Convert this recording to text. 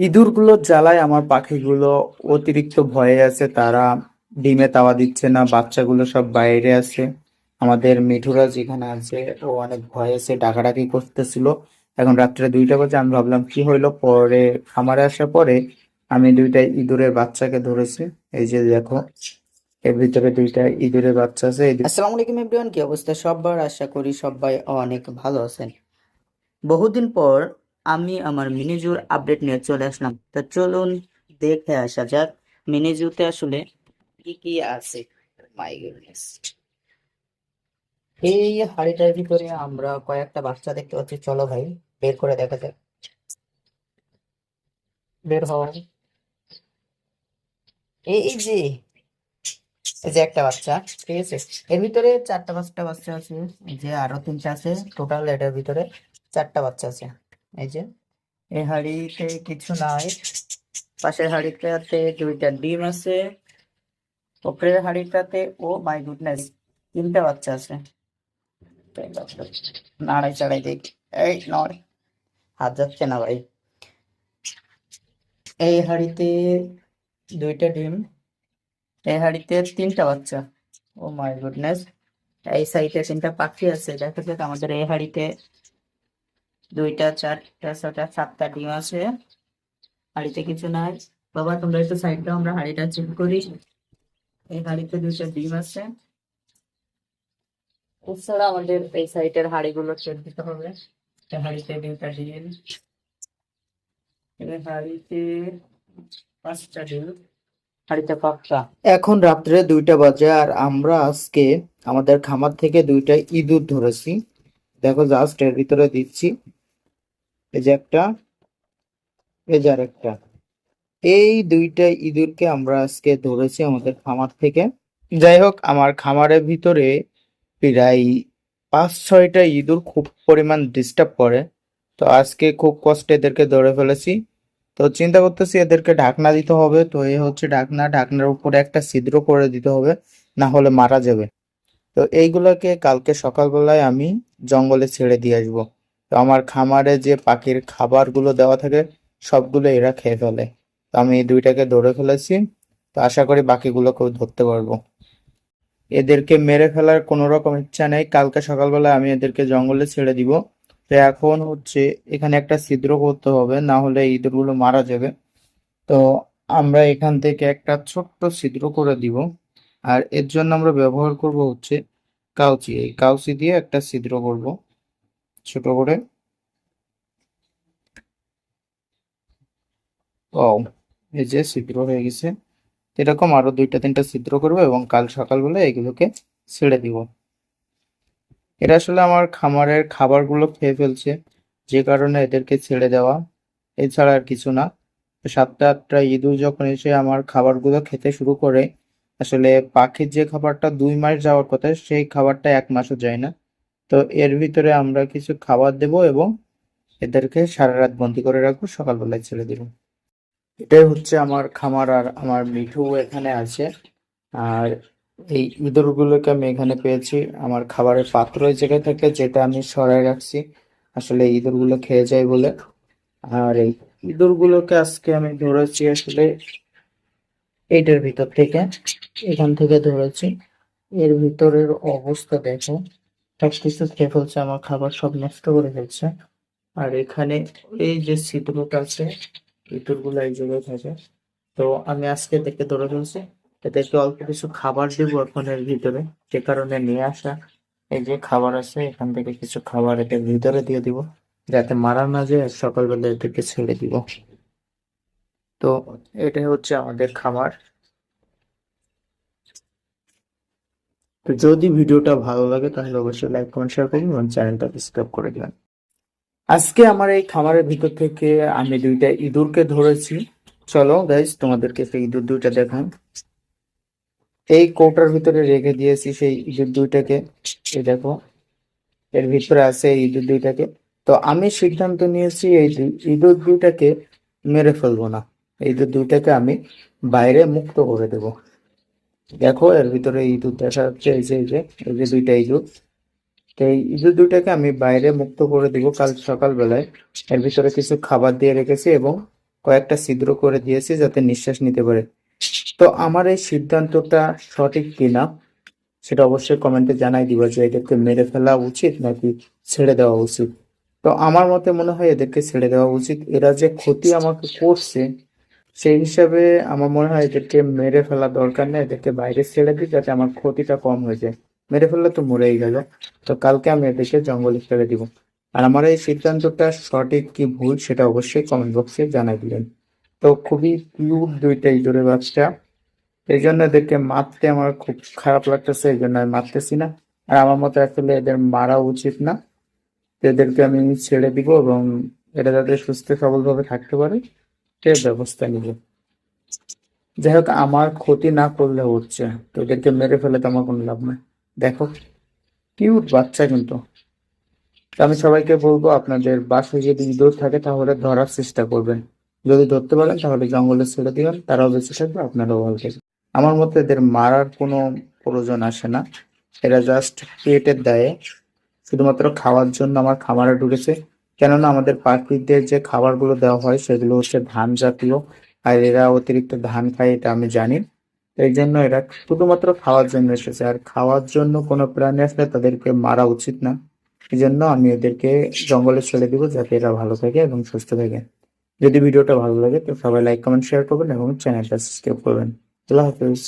ইঁদুরগুলো জ্বালায় আমার পাখিগুলো, অতিরিক্ত ভয়ে আছে, তারা ডিমে তাওয়া দিচ্ছে না, বাচ্চাগুলো সব বাইরে আছে। আমাদের মিঠুরা যেখানে আছে, ও অনেক ভয়ে আছে, ডাকাডাকি করতেছিল। এখন রাত্রে দুইটা বাজে, আমি ভাবলাম, কি হইল? পরে, খামারে আসার পরে আমি দুইটা ইঁদুরের বাচ্চাকে ধরেছি। এই যে দেখো, এর ভিতরে দুইটা ইঁদুরের বাচ্চা আছে আসসালামু আলাইকুম এভরিওয়ান কি অবস্থা? সবার আশা করি সবাই অনেক ভালো আছেন। বহুদিন পর আমি আমার মিনিজুর আপডেট নিয়ে চলে আসলাম। তা চলুন দেখে আসা যাক, মিনিজুতে আসলে কি কি আছে? মাই গুডনেস এই হাড়িটার ভিতরে আমরা কয়েকটা বাচ্চা দেখতে পাচ্ছি। চলো ভাই, বের করে দেখা যাক। বের হও এই এই যে এই যে একটা বাচ্চা, ঠিক আছে? এর ভিতরে চারটা পাঁচটা বাচ্চা আছে যে আরও তিনটা আছে। টোটাল এটার ভিতরে চারটা বাচ্চা আছে। এই যে এই হাঁড়িতে কিছু নাই। পাশের হাঁড়িটাতে দুইটা ডিম আছে উপরের হাঁড়িটাতে ও মাই গুডনেস তিনটা বাচ্চা আছে। নাড়াই চাড়াই দেখ। এই নড়, হাত যাচ্ছে না ভাই। এই হাঁড়িতে দুইটা ডিম, এই হাঁড়িতে তিনটা বাচ্চা। ও মাই গুডনেস এই সাইডে তিনটা পাখি আছে। দেখা যাক আমাদের এই হাঁড়িতে দুইটা, চারটা, ছটা, সাতটা ডিম আছে। হাঁড়িতে কিছু নাই। বাবা, তোমরা একটু সাইড দাও আমরা হাঁড়িটা চেক করি। এই হাঁড়িতে দুইটা ডিম আছে। এছাড়া আমাদের এই সাইডের হাঁড়িগুলো চেক দিতে হবে। হাঁড়িতে দুইটা ডিম। এই পাঁচটা ডিম। হাঁড়িতে এখন রাত্রে দুইটা বাজে আর আমরা আজকে আমাদের খামার থেকে দুইটা ইঁদুর ধরেছি। দেখো জাস্ট এর ভিতরে দিচ্ছি। এই যে একটা, এই যে আরেকটা। এই দুইটা ইঁদুরকে আমরা আজকে ধরেছি আমাদের খামার থেকে। যাই হোক, আমার খামারের ভিতরে প্রায় পাঁচ, ছয়টা ইঁদুর খুব পরিমাণ ডিস্টার্ব করে। তো আজকে খুব কষ্টে এদেরকে ধরে ফেলেছি। তো চিন্তা করতেছি এদেরকে ঢাকনা দিতে হবে। তো এই হচ্ছে ঢাকনা। ঢাকনার উপরে একটা ছিদ্র করে দিতে হবে, না হলে মারা যাবে। তো এইগুলোকে কালকে সকালবেলায় আমি জঙ্গলে ছেড়ে দিয়ে আসব। তো আমার খামারে যে পাখির খাবারগুলো দেওয়া থাকে, সবগুলো এরা খেয়ে ফেলে। তো আমি এই দুইটাকে ধরে ফেলেছি। তো আশা করি বাকিগুলোকেও ধরতে পারব। এদেরকে মেরে ফেলার কোনো রকম ইচ্ছা নেই। কালকে সকালবেলা আমি এদেরকে জঙ্গলে ছেড়ে দিব। তো এখন হচ্ছে এখানে একটা ছিদ্র করতে হবে, না হলে ইঁদুরগুলো মারা যাবে। তো আমরা এখান থেকে একটা ছোট্ট ছিদ্র করে দিব। আর এর জন্য আমরা ব্যবহার করব হচ্ছে কাউচি। এই কাউচি দিয়ে একটা ছিদ্র করব। ছোট করে। এই যে ছিদ্র হয়ে গেছে। এরকম আরও দুইটা তিনটা ছিদ্র করব এবং কাল সকালবেলা এগুলোকে ছেড়ে দিব। এরা আসলে আমার খামারের খাবারগুলো খেয়ে ফেলছে, যে কারণে এদেরকে ছেড়ে দেওয়া। এছাড়া আর কিছু না। সাতটা আটটা ইঁদুর যখন এসে আমার খাবারগুলো খেতে শুরু করে, আসলে পাখির যে খাবারটা দুই মাস যাওয়ার কথা, সেই খাবারটা এক মাসও যায় না। তো এর ভিতরে আমরা কিছু খাবার দেব এবং এদেরকে সারা রাত বন্দি করে রাখব, সকালবেলায় ছেড়ে দিব। এটাই হচ্ছে আমার খামার আর আমার মিঠু এখানে আছে। আর এই ইঁদুরগুলোকে আমি এখানে পেয়েছি। আমার খাবারের পাত্র জায়গায় থাকে যেটা আমি সরাই রাখছি। আসলে ইঁদুরগুলো খেয়ে যায় বলে। আর এই ইঁদুরগুলোকে আজকে আমি ধরেছি আসলে এইটার ভিতর থেকে, এখান থেকে ধরেছি। এর ভিতরের অবস্থা দেখো। কিছু খেয়ে ফেলছে আমার খাবার সব নষ্ট করে ফেলছে। আর এখানে এই যে ছিদ্রটা আছে ইঁদুরগুলো এই জায়গায় থাকে। তো আমি আজকে দেখে ধরে ফেলছি। এদেরকে অল্প কিছু খাবার দেবো এখন এর ভিতরে, যে কারণে নিয়ে আসা। এই যে খাবার আছে, এখান থেকে কিছু খাবার এদের ভিতরে দিয়ে দিব, যাতে মারা না যায় সকালবেলা এদেরকে ছেড়ে দিব। তো এটাই হচ্ছে আমাদের খামার তো যদি ভিডিওটা ভালো লাগে, তাহলে অবশ্যই লাইক কমেন্ট শেয়ার করুন এবং চ্যানেলটা সাবস্ক্রাইব করে দিবেন। আজকে আমার এই খামারের ভিতর থেকে আমি দুইটা ইঁদুরকে ধরেছি। চলো গাইজ তোমাদেরকে সেই ইঁদুর দুইটা দেখান এই কৌটার ভিতরে রেখে দিয়েছি সেই ইঁদুর দুইটাকে। এই দেখো, এর ভিতরে আছে এই ইঁদুর দুইটাকে। তো আমি সিদ্ধান্ত নিয়েছি এই ইঁদুর দুইটাকে মেরে ফেলব না। এই ইঁদুর দুইটাকে আমি বাইরে মুক্ত করে দেব। দেখো, এর ভিতরে ইঁদুর দেখা যাচ্ছে এই যে এই যে এই যে দুইটা ইঁদুর তো এই ইঁদুর দুইটাকে আমি বাইরে মুক্ত করে দিব কাল সকালবেলায়। এর ভিতরে কিছু খাবার দিয়ে রেখেছি এবং কয়েকটা ছিদ্র করে দিয়েছি যাতে নিঃশ্বাস নিতে পারে। তো আমার এই সিদ্ধান্তটা সঠিক কিনা, সেটা অবশ্যই কমেন্টে জানাই দিব যে এদেরকে মেরে ফেলা উচিত নাকি ছেড়ে দেওয়া উচিত। তো আমার মতে মনে হয় এদেরকে ছেড়ে দেওয়া উচিত। এরা যে ক্ষতি আমাকে করছে সেই হিসাবে আমার মনে হয় এদেরকে মেরে ফেলা দরকার নেই, এদেরকে বাইরে ছেড়ে দিই যাতে আমার ক্ষতিটা কম হয়ে যায়। মেরে ফেললে তো মরেই গেল। তো কালকে আমি এদেরকে জঙ্গলে ছেড়ে দিব। আর আমার এই সিদ্ধান্তটা সঠিক কি ভুল সেটা অবশ্যই কমেন্ট বক্সে জানাই দিলেন তো খুবই কিউট দুইটা ইঁদুরের বাচ্চা। এই জন্য এদেরকে মারতে আমার খুব খারাপ লাগতেছে, এই জন্য আমি মারতেছি না। আর আমার মতে আসলে এদের মারা উচিত না। এদেরকে আমি ছেড়ে দিব এবং এটা যাতে সুস্থ সবলভাবে থাকতে পারে। সে ব্যবস্থা নিব। যাই হোক, আমার ক্ষতি না করলে হচ্ছে। তো এদেরকে মেরে ফেলে তো আমার কোনো লাভ নাই। দেখো, কিউট বাচ্চা কিন্তু। আমি সবাইকে বলব, আপনাদের বাসায় যদি ইঁদুর থাকে, তাহলে ধরার চেষ্টা করবেন। যদি ধরতে পারেন তাহলে জঙ্গলে ছেড়ে দিবেন, তারাও বেঁচে থাকবে, আপনারাও ভালো থাকবে আমার মতে এদের মারার কোনো প্রয়োজন আসে না। এরা জাস্ট পেটের দায়ে। শুধুমাত্র খাওয়ার জন্য আমার খামারে ঢুকেছে। কেননা আমাদের পাখিদের যে খাবারগুলো দেওয়া হয়, সেগুলো হচ্ছে ধান জাতীয়। আর এরা অতিরিক্ত ধান খায়, এটা আমি জানি। এই জন্য এরা শুধুমাত্র খাওয়ার জন্য এসেছে। আর খাওয়ার জন্য কোনো প্রাণী আসলে তাদেরকে মারা উচিত না। এই জন্য আমি এদেরকে জঙ্গলে ছেড়ে দিব যাতে এরা ভালো থাকে এবং সুস্থ থাকে। যদি ভিডিওটা ভালো লাগে তো সবাই লাইক কমেন্ট শেয়ার করবেন এবং চ্যানেলটা সাবস্ক্রাইব করবেন। আল্লাহ হাফিজ।